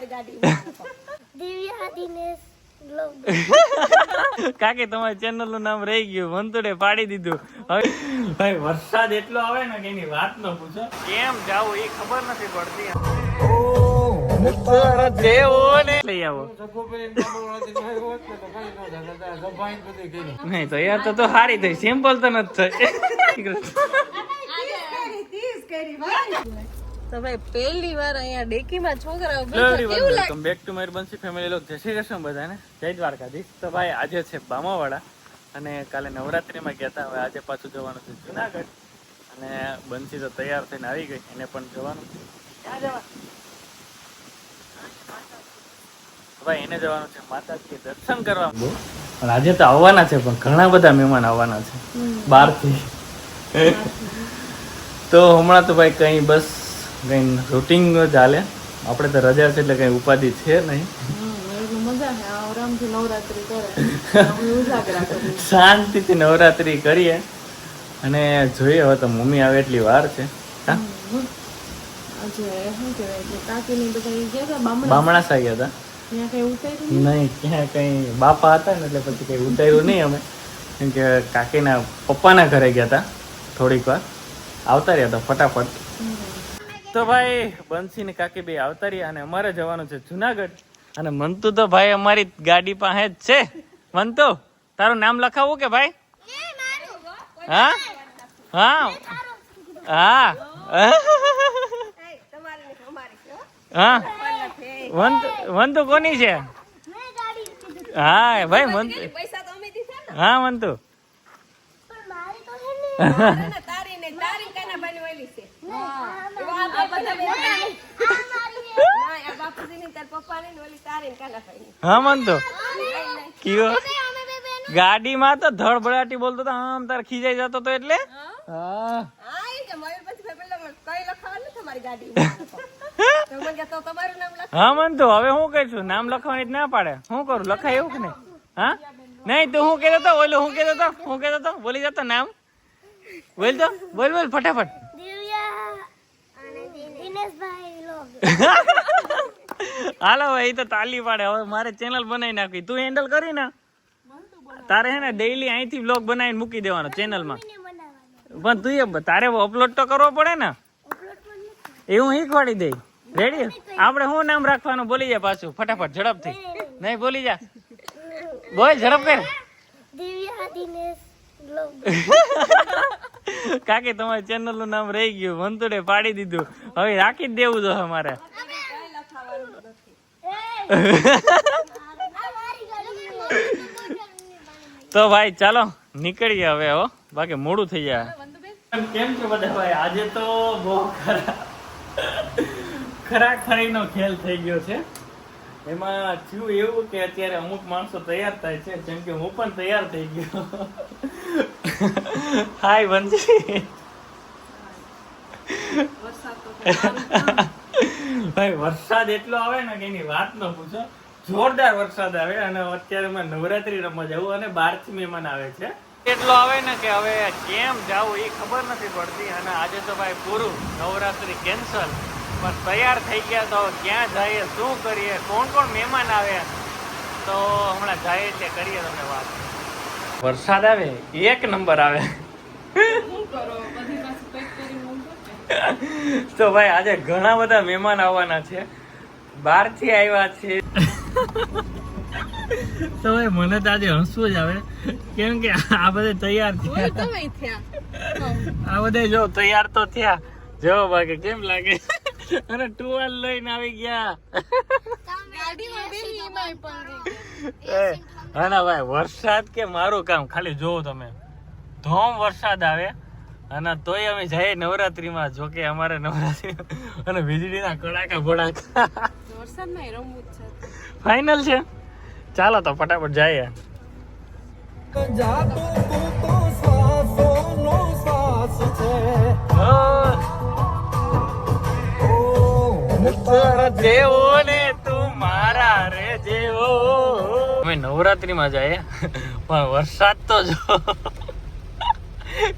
તમારી ગાડીમાં દિવ્યા દિનેશ કાકી તમારી ચેનલનું નામ રહી ગયું. વંતુડે પાડી દીધું. હવે ભાઈ વરસાદ એટલો આવે ને કે એની વાત ન પૂછો. કેમ જાવું એ ખબર નથી પડતી. નહીં તો યાર તો તો થઈ. સિમ્પલ તો નથી થઈ. તો ભાઈ પહેલી વાર અહીંયા ડેકીમાં છોકરાઓ કેવું લાગે બેક ટુ મારી બંસી ફેમિલી લોક જય શ્રી કૃષ્ણ બધાને. જય દ્વારકાધીશ. તો ભાઈ આજે છે બામાવાડા અને કાલે નવરાત્રીમાં ગયા હતા. હવે આજે પાછું જવાનું છે જુનાગઢ. અને બંસી તો તૈયાર થઈને આવી ગઈ. એને પણ જવાનું છે. ભાઈ એને જવાનું છે માતાજી દર્શન કરવા. પણ આજે તો આવવાના છે પણ ઘણા બધા મહેમાન આવવાના છે. બહારથી. તો હમણાં તો ભાઈ કઈ બસ કઈ રૂટિંગ ચાલે? આપણે તો રજા છે એટલે કઈ ઉપાધિ છે નહીં. શાંતિથી નવરાત્રી કરીએ. અને જોઈએ હવે તો મમ્મી આવે એટલી વાર છે. બામણા? સા ગયા હતા. નહીં? ક્યાં કઈ બાપા હતા ને એટલે પછી કઈ ઉતાર્યું નહીં અમે. કેમ કે કાકીના પપ્પાના ઘરે ગયા હતા થોડીક વાર. આવતા રહ્યા હતા ફટાફટ. તો ભાઈ બંસી ને કાકી બે આવતા રહ્યા અને અમારે જવાનું છે જુનાગઢ. અને મંતુ તો ભાઈ અમારી ગાડી પાસે જ છે. મંતુ તારું નામ લખાવવું કે ભાઈ? હા? હા? હા? હા? વંતુ વંતુ કોની છે? મેં ગાડી હા ભાઈ મંતુ. પૈસા તો અમે દીધા હા મંતુ. પણ મારી તો છે ને ને તારી તારી કાના ભાઈ છે. આ આ બધા તો હા કયો ગાડીમાં તો ધડબડાટી બોલતો તો, આમ તાર ખીજાઈ જતો તો એટલે? હા. હા કઈ મને તો હા હવે હું કરીશું નામ લખવાની જ ના પાડે. શું કરું? લખાય એવું કે નહીં? હા? નહીં, તું હું કહેતો તો, ઓલું હું કહેતો તો, હું કહેતો તો, બોલી જતો નામ. બોલ તો, બોલ બોલ, ફટાફટ દિવ્યા અને દિનેશભાઈ બ્લોગ હાલો ભાઈ તો તાલી પાડે હવે મારે ચેનલ બનાવી નાખી તું હેન્ડલ કરી ને. તારે હે ને ડેઈલી અહીંથી બ્લોગ બનાવીને મૂકી દેવાનો ચેનલમાં પણ તું તારે અપલોડ તો કરવો પડે ને. એવું એ હું શીખવાડી દઈ. રેડી આપણે શું નામ રાખવાનું? બોલી જા પાછું. ફટાફટ ઝડપથી. નહીં બોલી જા. બોલ ઝડપ કર. દિવ્યા દિનેશ કાકી, તમારી ચેનલનું નામ રહી ગયું. વંતુડે પાડી દીધું. હવે રાખી જ દેવું જો અમારે. તો ભાઈ, ચાલો, નીકળીએ હવે, હો. બાકી મોડું થઈ જાય. કેમ છો બધા ભાઈ? આજે તો બહુ ખરા ખરાખરીનો ખેલ થઈ ગયો છે. એમાં થયું એવું કે અત્યારે અમુક માણસો તૈયાર થાય છે, જેમ કે હું પણ તૈયાર થઈ ગયો. હાય વંશી ભાઈ વરસાદ એટલો આવે ને કે એની વાત ન પૂછો. જોરદાર વરસાદ આવે અને અત્યારે અમે નવરાત્રી રમવા જવું અને બારથી મહેમાન આવે છે. એટલો આવે ને કે હવે કેમ જાવ એ ખબર નથી પડતી અને આજે તો ભાઈ પૂરું નવરાત્રી કેન્સલ પણ તૈયાર થઈ ગયા તો ક્યાં જઈએ શું કરીએ કોણ કોણ મહેમાન આવે? તો હમણાં જઈએ છે કરીએ તમને વાત. વરસાદ આવે એક નંબર આવે. તો ભાઈ આજે ઘણા બધા મહેમાન આવવાના છે. બહારથી આવ્યા છે. તો ભાઈ મને તો આજે હસવું જ આવે. કેમ કે આ બધે તૈયાર થયા. તમે થયા. આ બધે જો તૈયાર તો થયા. જો બાકી કેમ લાગે? અને ટુવાલ લઈને આવી ગયા. ના ભાઈ વરસાદ કે મારું કામ? ખાલી જોવો તમે. ધોમ વરસાદ આવે અને તોય અમે જઈએ નવરાત્રીમાં જો કે અમારે નવરાત્રી અને વીજળીના કડાકા ભડાકા. વરસાદમાં રમવું છે. ફાઇનલ છે. ચાલો તો ફટાફટ જઈએ. જેવો ને તું મારા રે જેવો અમે નવરાત્રીમાં જઈએ પણ વરસાદ તો જો.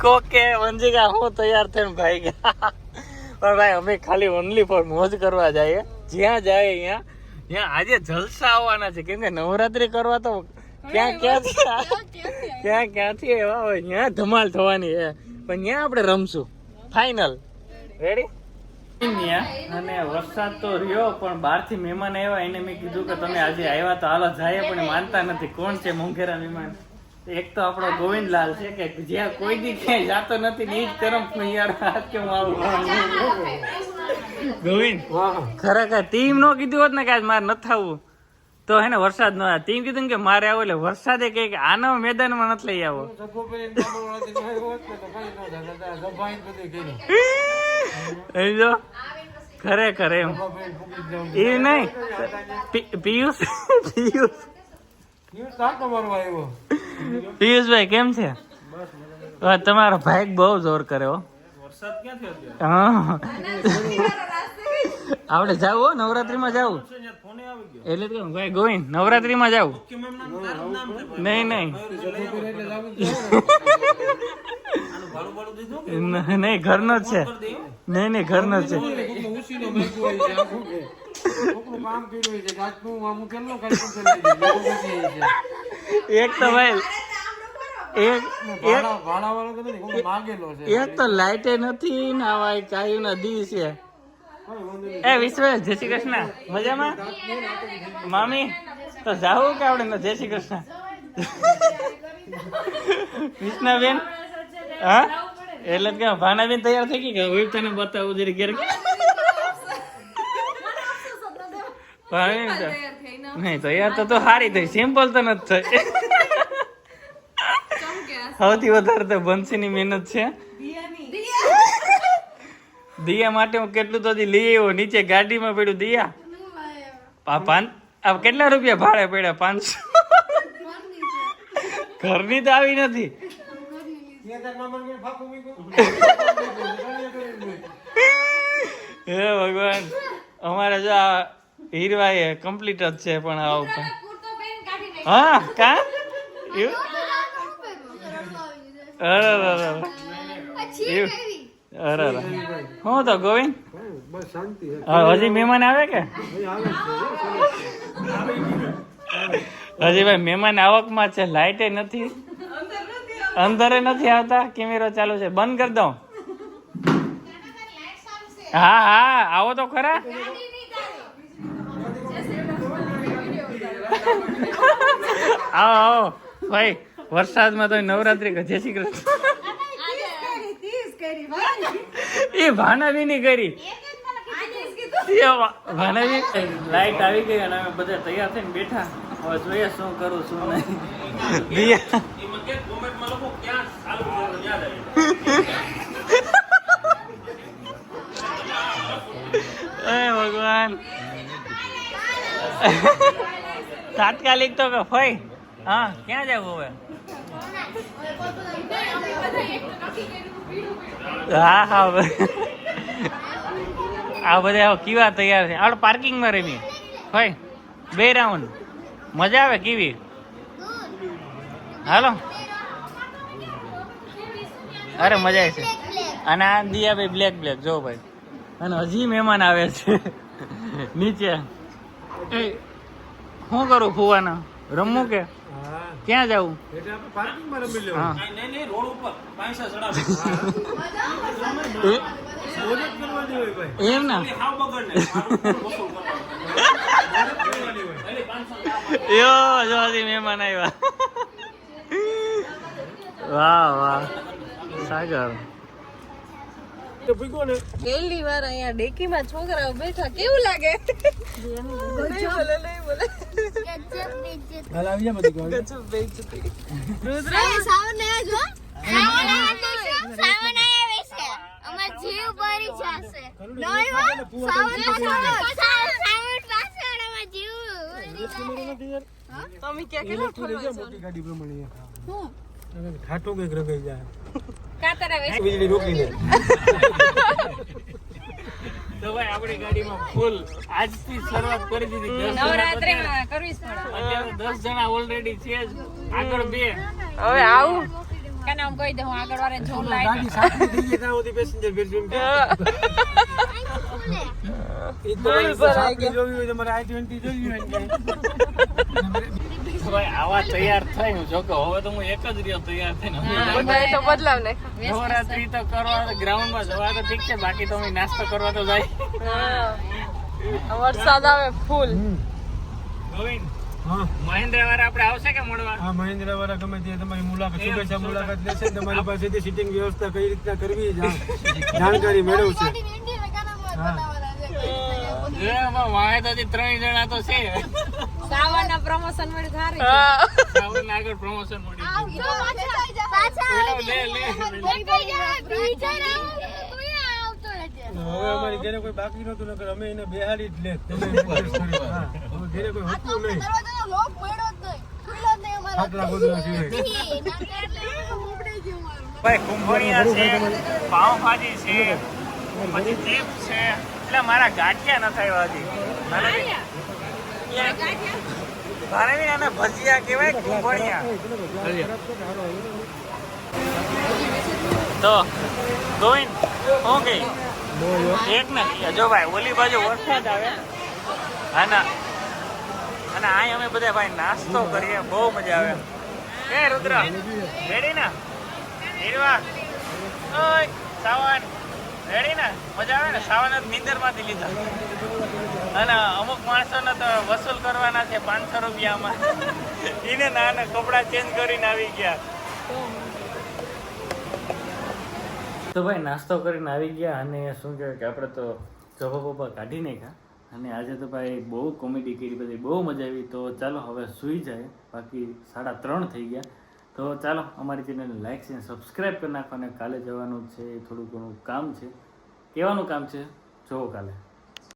કોકે વંજીકા હું તૈયાર થઈને ભાઈ ગયા પણ ભાઈ અમે ખાલી ઓનલી ફોર મોજ કરવા જઈએ જ્યાં જાય અહીંયા ત્યાં આજે જલસા આવવાના છે. કેમ કે નવરાત્રી કરવા તો ક્યાં ક્યાંથી ક્યાં ક્યાંથી એવા હોય? ત્યાં ધમાલ થવાની છે. પણ ત્યાં આપણે રમશું. ફાઇનલ રેડી અને વરસાદ તો રહ્યો પણ બહારથી મહેમાન આવ્યા એને મેં કીધું કે તમે આજે આવ્યા તો હાલો જાય પણ માનતા નથી. કોણ છે મોંઘેરા મહેમાન? એક તો આપણો ગોવિંદલાલ છે કે જ્યાં કોઈ દી ક્યાંય જાતો નથી ને જ કરમ યાર હાથ કે હું આવું? ગોવિંદ. ખરેખર ટીમ નો કીધું હોત ને કે આજ મારે નથી આવવું. તો હે ને વરસાદ નો આવે. ટીમ કીધું કે મારે આવો એટલે વરસાદે કહે કે આના મેદાનમાં નથી લઈ આવો. એ જો? ખરેખર એમ. એ નહીં. પિયુષ પિયુષ. પિયુષભાઈ કેમ છે? તમારો ભાઈ બહુ જોર કરે હો. હા. આપણે જાવ હો નવરાત્રીમાં જાવું એટલે તો ભાઈ નવરાત્રીમાં જાવું નહીં નહીં. ન- નહીં ઘરનો જ છે. નહીં નહીં ઘરનો જ છે. એક તો ભાઈ એક તો લાઈટે નથી ને આવા ચાયું ના દી છે. એ વિશ્વ જય શ્રી કૃષ્ણ. મજામાં? મામી, તો જાવું કે આપણે? જય શ્રી કૃષ્ણ. કૃષ્ણાબેન હા? એટલે કે ભાનાબેન તૈયાર થઈ ગઈ કે હું તને બતાવું જરી ઘેર નહીં, તૈયાર તો તો સારી થઈ. સિમ્પલ તો નથી થઈ. સૌથી વધારે તો બંસીની મહેનત છે. દિયા માટે હું કેટલું તો લઈ આવ્યો નીચે ગાડીમાં પડ્યું દિયા. પા પાંચ આ કેટલા રૂપિયા ભાડે પડ્યા? પાંચસો. ઘરની તો આવી નથી. હે ભગવાન અમારે જો આ હીરવાઈ કમ્પ્લીટ જ છે પણ આવું ઉપર. હા કા? એવું? અરે અરે અરે અરે. હું તો ગોવિંદ? હા, હજી મહેમાન આવે કે? હજી ભાઈ મહેમાન આવકમાં છે લાઇટે નથી. અંદરે નથી આવતા? કેમેરો ચાલુ છે. બંધ કરી દઉં. હા હા આવો તો ખરા. આવો આવો. ભાઈ વરસાદમાં તો નવરાત્રી જય શ્રી કૃષ્ણ. એ ભાનાવી ની કરી ભાનાવી લાઈટ આવી ગઈ અને અમે બધા તૈયાર થઈને બેઠા. હવે જોઈએ શું કરું શું નહીં. એ ભગવાન. તાત્કાલિક તો કે ફઈ હા ક્યાં જવું હવે? હા હા આ બધા કેવા તૈયાર છે? આપણે પાર્કિંગમાં રમી ભાઈ બે રાઉન્ડ મજા આવે કેવી? હાલો. અરે, મજા છે. અને આ દિયા ભાઈ બ્લેક બ્લેક જો ભાઈ. અને હજી મહેમાન આવે છે. નીચે. શું કરું, ફુવાના? રમવું કે? ક્યાં જવું એમ ના? યો જો હજી મહેમાન આવ્યા. વાહ વાહ. સાગર. પહેલી વાર અહીંયા ડેકીમાં છોકરાઓ બેઠા કેવું લાગે? નહીં બોલે નહીં બોલે. ગજબ બેઇજ્જતી. રુદ્ર. સાવન આવ્યા છો સાવન આવ્યા સાવન આવ્યા છે અમાર જીવ ભરી જશે. નહીં સાવન સાવન સાવન પાછળ અમાર જીવ તમે ક્યાં કેટલા ફરવા છો ખાટું કંઈક રગાઈ જાય. કાતરા વેચ. વીજળી રોકીને તો ભાઈ આપણી ગાડીમાં ફૂલ આજથી શરૂઆત કરી દીધી. દસ જણા નવરાત્રીમાં કરવી જ પડે. અત્યારે દસ જણા ઓલરેડી છે જ. આગળ બે. હવે આવું? કાને આમ કહી દઉં આગળ ગાડી સાચી થઈ સુધી પેસેન્જર કે તો જોવી હોય તમારે મારે I-20 જોવી હોય ભાઈ આવા તૈયાર થઈ હું જો કે હવે તો હું એક જ રહ્યો તૈયાર થઈને. તો બદલાવ ને નવરાત્રી તો કરવા ગ્રાઉન્ડમાં જવા તો ઠીક છે બાકી તો નાસ્તો કરવા તો જાય. વરસાદ આવે ફૂલ. ગોવિંદ હા. મહેન્દ્ર વાળા આપણે આવશે કે મળવા આ મહેન્દ્ર ગમે તે તમારી મુલાકાત શુભેચ્છા મુલાકાત લેશે તમારી પાસેથી સિટિંગ વ્યવસ્થા કઈ રીતના કરવી જાણકારી મેળવશે. આમાં વાહે તો ત્રણ જણા તો છે. સાવાના પ્રમોશન મળી સારી સાવરને આગળ પ્રમોશન લે લે. હવે અમારી ઘરે કોઈ બાકી નતું નકર અમે એને બેહાડી જ લે. તમે નહીં. ગોદડા સિવાય ભાઈ કુંભણિયા છે પાવભાજી છે પછી ચિપ્સ છે. એટલે મારા ગાંઠિયા ન થાય હજી ભારેવી અને ભજીયા કહેવાય કુંભણિયા તો ગોવિંદ હું ગઈ એક ને જો ભાઈ ઓલી બાજુ વરસાદ આવે. અને અને આ અમે બધા ભાઈ નાસ્તો કરીએ બહુ મજા આવે. એ રુદ્ર રેડી ને? નિર્વાહ ઓય સાવન. રેડી ને મજા આવે ને? સાવન જ નીંદરમાંથી લીધા. અને અમુક માણસોને તો વસૂલ કરવાના છે પાંચસો રૂપિયામાં. એને નાના કપડાં ચેન્જ કરીને આવી ગયા. તો ભાઈ, નાસ્તો કરીને આવી ગયા અને શું કહેવાય કે આપણે તો ચોપા બભા કાઢી નાખ્યા. અને આજે તો ભાઈ બહુ કોમેડી કરી, બધી બહુ મજા આવી. તો ચાલો, હવે સૂઈ જાય. બાકી સાડા ત્રણ થઈ ગયા. તો ચાલો, અમારી ચેનલને લાઈક છે સબસ્ક્રાઈબ કરી નાખો અને કાલે જવાનું છે, થોડું ઘણું કામ છે. કહેવાનું કામ છે જોવો કાલે.